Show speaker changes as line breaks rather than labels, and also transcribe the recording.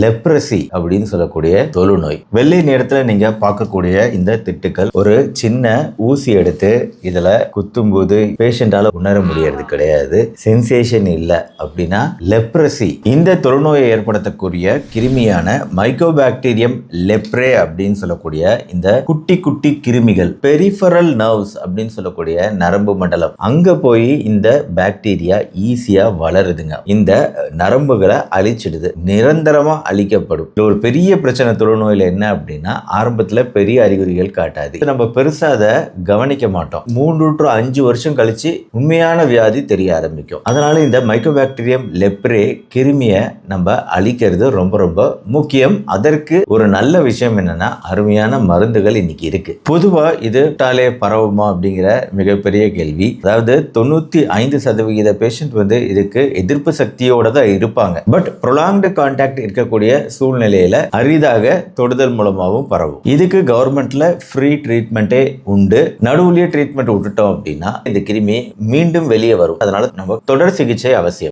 Leprosy அப்படின்னு சொல்லக்கூடிய தொழுநோய். வெள்ளை நேரத்துல நீங்க பார்க்கக்கூடிய இந்த திட்டுக்கள் ஒரு சின்ன ஊசி எடுத்து இதுல குத்தும்போது பேஷண்டால உணர முடியறது கிடையாது. சென்சேஷன் இல்லை அப்படின்னா லெப்ரசி இந்த தொழுநோயை ஏற்படுத்தக்கூடிய கிருமியான மைக்கோபாக்டீரியம் லெப்ரே அப்படின்னு சொல்லக்கூடிய இந்த குட்டி குட்டி கிருமிகள் பெரிஃபரல் நர்வ்ஸ் அப்படின்னு சொல்லக்கூடிய நரம்பு மண்டலம். அங்க போய் இந்த பாக்டீரியா ஈஸியா வளருதுங்க. இந்த நரம்புகளை அழிச்சிடுது. நிரந்தரமா அழிக்கப்படும். இது ஒரு பெரிய பிரச்சனை தொழுநோயில் என்ன அப்படின்னா ஆரம்பத்தில் பெரிய அறிகுறிகள் காட்டாது. நம்ம பெருசா அதை கவனிக்க மாட்டோம். மூன்று டு அஞ்சு வருஷம் கழிச்சு உண்மையான வியாதி தெரிய ஆரம்பிக்கும். அதனால இந்த மைக்கோபாக்டீரியம் லெப்ரே கிருமியை நம்ம அழிக்கிறது ரொம்ப ரொம்ப முக்கியம். அதற்கு ஒரு நல்ல விஷயம் என்னன்னா அருமையான மருந்துகள் இன்னைக்கு இருக்கு. பொதுவா இது டாலே பரவுமா அப்படிங்கிற மிகப்பெரிய கேள்வி. அதாவது தொண்ணூத்தி ஐந்து சதவிகித பேஷண்ட் வந்து இதுக்கு எதிர்ப்பு சக்தியோட தான் இருப்பாங்க. பட் ப்ரொலாங்டு கான்டாக்ட் இருக்கக்கூடிய சூழ்நிலையில அரிதாக தொடுதல் மூலமாகவும் பரவும். இதுக்கு கவர்மெண்ட்ல ஃப்ரீ ட்ரீட்மெண்ட்டே உண்டு. நடுவுலயே ட்ரீட்மெண்ட் விட்டுட்டோம் அப்படின்னா இந்த கிருமி மீண்டும் வெளியே வரும். அதனால நம்ம தொடர் சிகிச்சை அவசியம்.